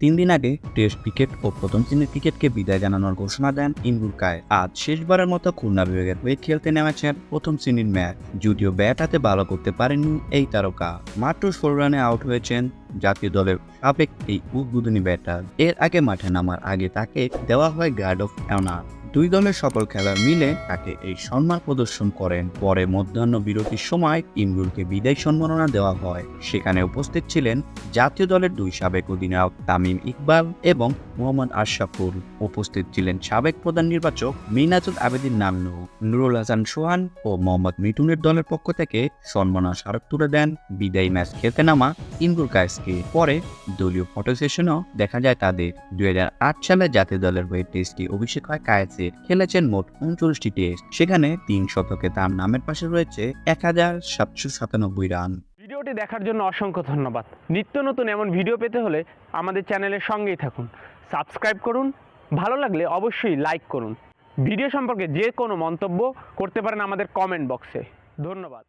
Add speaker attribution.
Speaker 1: তিন দিন আগে টেস্ট ক্রিকেট ও প্রথম শ্রেণির ক্রিকেটকে বিদায় জানানোর ঘোষণা দেন ইমরুল কায়ের আজ শেষবারের মতো খুলনা বিভাগের হয়ে খেলতে নেমেছেন প্রথম শ্রেণির ম্যাচ। যদিও ব্যাট হাতে ভালো করতে পারেননি এই তারকা। মাত্র ষোলো রানে আউট হয়েছেন জাতীয় দলের সাবেক এই উদ্বোধনী ব্যাটার। এর আগে মাঠে নামার আগে তাকে দেওয়া হয় গার্ড অফ অনার দুই দলের সকল খেলার মিলে তাকে এই সম্মান প্রদর্শন করেন। পরে মধ্যাহ্ন বিরতির সময় ইমরুলকে বিদায় সম্মাননা দেওয়া হয়। সেখানে উপস্থিত ছিলেন জাতীয় দলের দুই সাবেক অধিনায়ক তামিম ইকবাল এবং মোহাম্মদ আশরাফুল। উপস্থিত ছিলেন সাবেক প্রধান নির্বাচক মিনাজুল আবেদিন নামনু। নুরুল হাসান সোহান ও মোহাম্মদ মিটুনের দলের পক্ষ থেকে সম্মাননা স্মারক তুলে দেন। বিদায়ী ম্যাচ খেলতে নামা ইমরুল কায়েসকে। পরে দলীয় ফটো সেশনও দেখা যায় তাদের। দুই হাজার আট সালে জাতীয় দলের হয়ে টেস্টটি অভিষেক হয় কায়েসের খেলেছেন মোট উনচল্লিশটি টেস্ট। সেখানে তিন শতকে তার নামের পাশে রয়েছে এক হাজার সাতশো সাতানব্বই রান।
Speaker 2: ভিডিওটি দেখার জন্য অসংখ্য ধন্যবাদ। নিত্য নতুন এমন ভিডিও পেতে হলে আমাদের চ্যানেলের সঙ্গেই থাকুন। সাবস্ক্রাইব করুন, ভালো লাগলে অবশ্যই লাইক করুন। ভিডিও সম্পর্কে যে কোনো মন্তব্য করতে পারেন আমাদের কমেন্ট বক্সে। ধন্যবাদ।